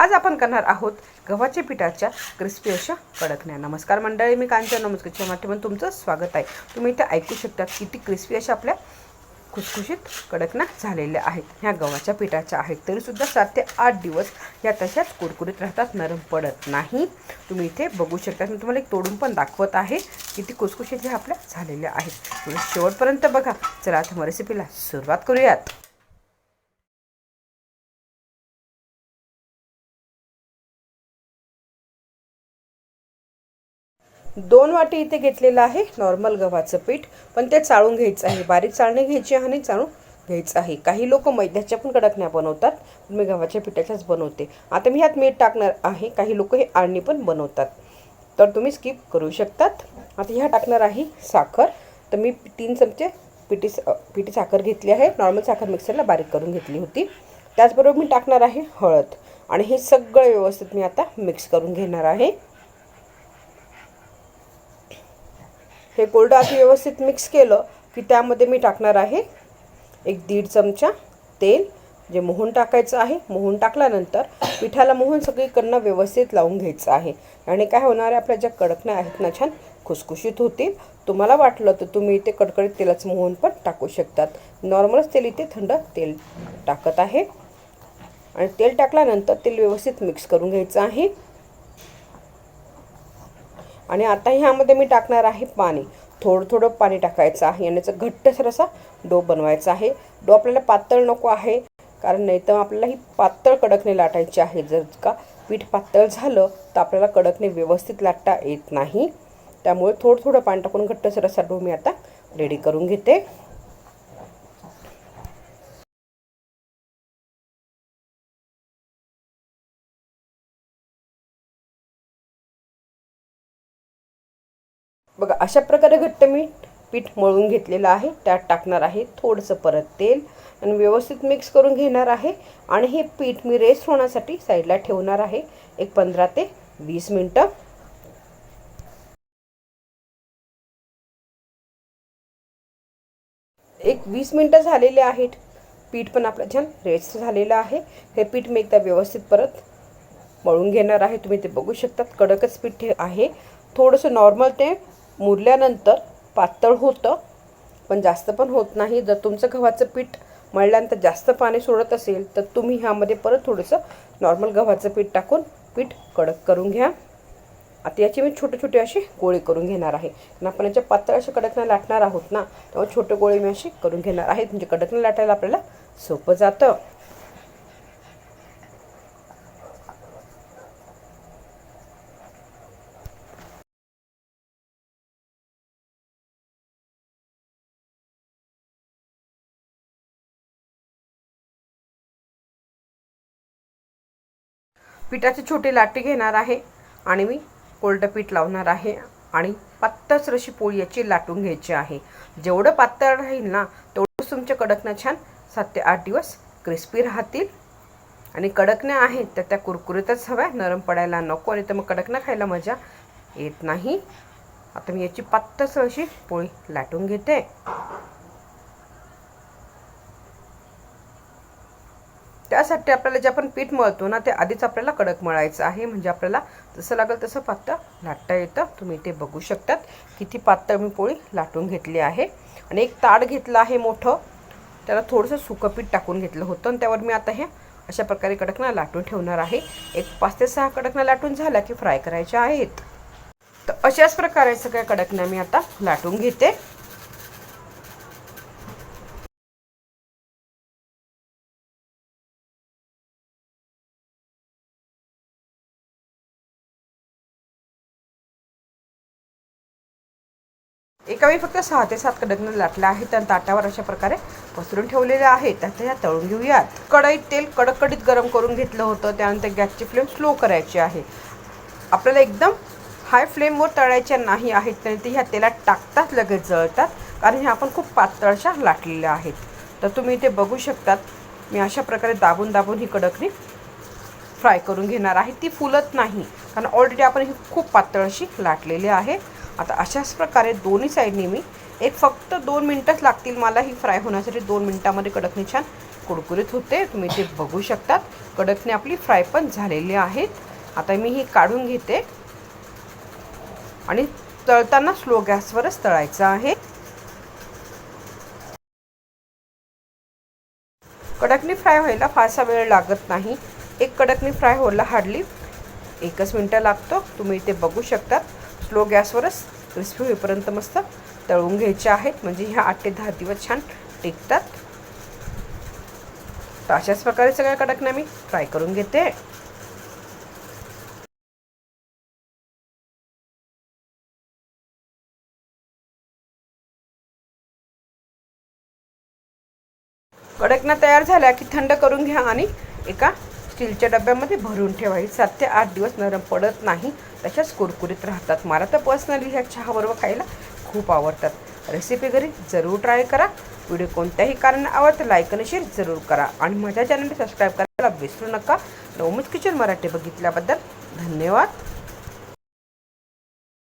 आज आपण करणार आहोत गव्हाच्या पिठाच्या क्रिस्पी अशा कडकण्या. नमस्कार मंडळी मी कांचन नमस्कारच्या माध्यमातून तुमचं स्वागत आहे. तुम्ही इथे ऐकू शकता किती क्रिस्पी अशा आपल्या खुसखुशीत कडकण्या झालेल्या आहेत. ह्या गव्हाच्या पिठाच्या आहेत तरीसुद्धा सात ते आठ दिवस या तशाच कुरकुरीत राहतात नरम पडत नाही. तुम्ही इथे बघू शकता मी तुम्हाला एक तोडून पण दाखवत आहे किती खुसखुशीत ह्या आपल्या झालेल्या आहेत. तुम्ही शेवटपर्यंत बघा. चला आता रेसिपीला सुरुवात करूयात. दोन वाटी इथे घेतलेलं आहे. नॉर्मल गव्हाचं पीठ. पण ते चाळून घ्यायचं आहे. बारीक चाळणी घ्यायची आणि चाळून घ्यायचं आहे. काही लोक मैद्याच्या पण कडकण्या बनवतात. मी गव्हाच्या पिठाच्याच बनवते. आता मी ह्यात मीठ टाकणार आहे. काही लोक हे आळणी पण बनवतात. तर तुम्ही स्किप करू शकतात. आता ह्या टाकणार आहे साखर. तर मी तीन चमचे पिठी पिठी साखर घेतली आहे. नॉर्मल साखर मिक्सरला बारीक करून घेतली होती. त्याचबरोबर मी टाकणार आहे हळद. आणि हे सगळं व्यवस्थित मी आता मिक्स करून घेणार आहे. हे कोरडं आधी व्यवस्थित मिक्स केलं की त्यामध्ये मी टाकणार आहे एक दीड चमचा तेल जे मोहन टाकायचं आहे. मोहन टाकल्यानंतर पिठाला मोहन सगळीकडनं व्यवस्थित लावून घ्यायचं आहे. आणि काय होणार आहे आपल्या ज्या कडकण्या आहेत ना छान खुसखुशीत होतील. तुम्हाला वाटलं तर तुम्ही इथे कडकडीत तेलाचं मोहन पण टाकू शकतात. नॉर्मलच तेल इथे थंड तेल टाकत आहे. आणि तेल टाकल्यानंतर तेल व्यवस्थित मिक्स करून घ्यायचं आहे. आणि आता ह्यामध्ये मी टाकणार आहे पाणी. थोडं थोडं पाणी टाकायचं आहे. आणि याचा घट्टसर असा डो बनवायचा आहे. डो आपल्याला पातळ नको आहे कारण नाही तर आपल्याला ही पातळ कडकने लाटायची आहे. जर का पीठ पातळ झालं तर आपल्याला कडकने व्यवस्थित लाटता येत नाही. त्यामुळे थोडं थोडं पाणी टाकून घट्टसर असा डो मी आता रेडी करून घेते. बघा अशा प्रकारे घट्ट मीठ पीठ मळून घेतलेलं आहे. त्यात टाकणार आहे थोडंसं परत तेल आणि व्यवस्थित मिक्स करून घेणार आहे. आणि हे पीठ मी रेस्ट होण्यासाठी साईडला ठेवणार आहे. एक पंधरा ते वीस मिनटं. एक वीस मिनटं झालेले आहेत. पीठ पण आपलं छान रेस्ट झालेलं आहे. हे पीठ मी एकदा व्यवस्थित परत मळून घेणार आहे. तुम्ही ते बघू शकतात. कडकच पीठ आहे. थोडंसं नॉर्मल ते मुरल्यानंतर पातळ होतं पण जास्त पण होत नाही. जर तुमचं गव्हाचं पीठ मळल्यानंतर जास्त पाणी सोडत असेल तर तुम्ही ह्यामध्ये परत थोडंसं नॉर्मल गव्हाचं पीठ टाकून पीठ कडक करून घ्या. आता याची मी छोटे छोटे असे गोळे करून घेणार आहे. कारण आपण याच्या पातळ असे कडकनं लाटणार आहोत ना तेव्हा छोटे गोळे मी असे करून घेणार आहेत म्हणजे कडकनं लाटायला आपल्याला सोपं जातं. पिठाची छोटी लाटी घेणार आहे आणि मी कोल्ड पीठ लावणार आहे आणि पातळसर अशी पोळी याची लाटून घ्यायची आहे. जेवढं पातळ राहील ना तेवढंच तुमच्या कडकण्या छान सात ते आठ दिवस क्रिस्पी राहतील. आणि कडकण्या आहेत तर त्या कुरकुरीतच हव्या नरम पडायला नको आणि तर मग कडकण्या खायला मजा येत नाही. आता मी याची पातळसर अशी पोळी लाटून घेते. त्यासाठी आपल्याला जे आपण पीठ मळतो ना ते आधीच आपल्याला कडक मळायचं आहे. म्हणजे आपल्याला जसं लागेल तसं पातळ लाटता येतं. तुम्ही ते बघू शकतात किती पातळ मी पोळी लाटून घेतली आहे. आणि एक ताड घेतलं आहे मोठं. त्याला थोडंसं सुकं पीठ टाकून घेतलं होतं. आणि त्यावर मी आता हे अशा प्रकारे कडकना लाटून ठेवणार आहे. एक पाच ते सहा कडकना लाटून झाल्या की फ्राय करायच्या आहेत. तर अशाच प्रकारे सगळ्या कडकना मी आता लाटून घेते. एका वेळी फक्त सहा ते सात कडकनं लाटल्या आहेत आणि ताटावर अशा प्रकारे पसरून ठेवलेल्या आहेत त्याच्या या तळून घेऊयात. कढईत तेल कडकडीत गरम करून घेतलं होतं. त्यानंतर गॅसची फ्लेम स्लो करायची आहे. आपल्याला एकदम हाय फ्लेमवर तळायच्या नाही आहेत तर ते ह्या तेलात टाकतात लगेच जळतात. कारण ह्या आपण खूप पातळशा लाटलेल्या आहेत. तर तुम्ही इथे बघू शकतात मी अशा प्रकारे दाबून दाबून ही कडकणी फ्राय करून घेणार आहे. ती फुलत नाही कारण ऑलरेडी आपण ही खूप पातळशी लाटलेली आहे. आता अशाच प्रकारे दोन्ही साईडनी मी एक फक्त दोन मिनटंच लागतील मला ही फ्राय होण्यासाठी. दोन मिनटामध्ये कडकणी छान कुरकुरीत होते. तुम्ही ते बघू शकतात. कडकने आपली फ्राय पण झालेली आहेत. आता मी ही काढून घेते. आणि तळताना स्लो गॅसवरच तळायचं आहे. कडकनी फ्राय व्हायला फारसा वेळ लागत नाही. एक कडकनी फ्राय व्हायला हार्डली एकच मिनटं लागतो. तुम्ही इथे बघू शकतात. स्लो गॅसवरच क्रिस्पी होईपर्यंत मस्त तळून घ्यायचे आहेत. म्हणजे ह्या आठ ते दहा दिवस छान टिकतात. तर अशाच प्रकारे सगळ्या कडकण्या मी फ्राय करून घेते. कडकना तयार झाल्या की थंड करून घ्या आणि एका स्टीलच्या डब्यामध्ये भरून ठेवायची. सात ते आठ दिवस नरम पडत नाही. तशाच कुरकुरीत राहतात. मला तर पर्सनली ह्या चहाबरोबर खायला खूप आवडतात. रेसिपी घरी जरूर ट्राय करा. व्हिडिओ कोणत्याही कारण आवडतं लाईक आणि शेअर जरूर करा. आणि माझ्या चॅनलला सबस्क्राईब करायला विसरू नका. नवमुच किचन मराठी बघितल्याबद्दल धन्यवाद.